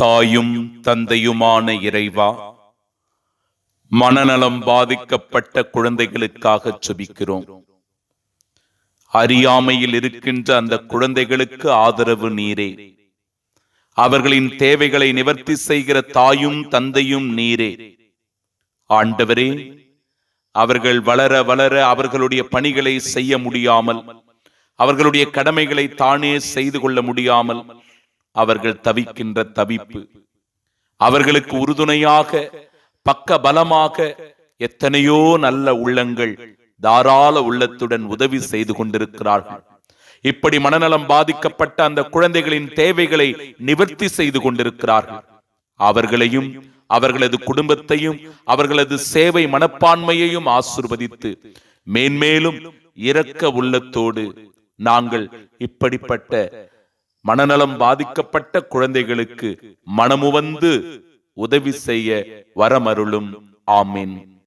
தாயும் தந்தையுமான இறைவா மனநலம் பாதிக்கப்பட்ட குழந்தைகளுக்காக செபிக்கிறோம் அறியாமையில் இருக்கின்ற அந்த குழந்தைகளுக்கு ஆதரவு நீரே. அவர்களின் தேவைகளை நிவர்த்தி செய்கிற தாயும் தந்தையும் நீரே. ஆண்டவரே அவர்கள் வளர வளர அவர்களுடைய பணிகளை செய்ய முடியாமல் அவர்களுடைய கடமைகளை தானே செய்து கொள்ள முடியாமல் அவர்கள் தவிக்கின்ற தவிப்பு. அவர்களுக்கு உறுதுணையாக பக்க பலமாக எத்தனையோ நல்ல உள்ளங்கள் தாராள உள்ளத்துடன் உதவி செய்து கொண்டிருக்கிறார்கள். இப்படி மனநலம் பாதிக்கப்பட்ட அந்த குழந்தைகளின் தேவைகளை நிவர்த்தி செய்து கொண்டிருக்கிறார்கள். அவர்களையும் அவர்களது குடும்பத்தையும் அவர்களது சேவை மனப்பான்மையையும் ஆசிர்வதித்து மேன்மேலும் இரக்க உள்ளத்தோடு நாங்கள் இப்படிப்பட்ட மனநலம் பாதிக்கப்பட்ட குழந்தைகளுக்கு மனமுவந்து உதவி செய்ய வரமருளும். ஆமீன்.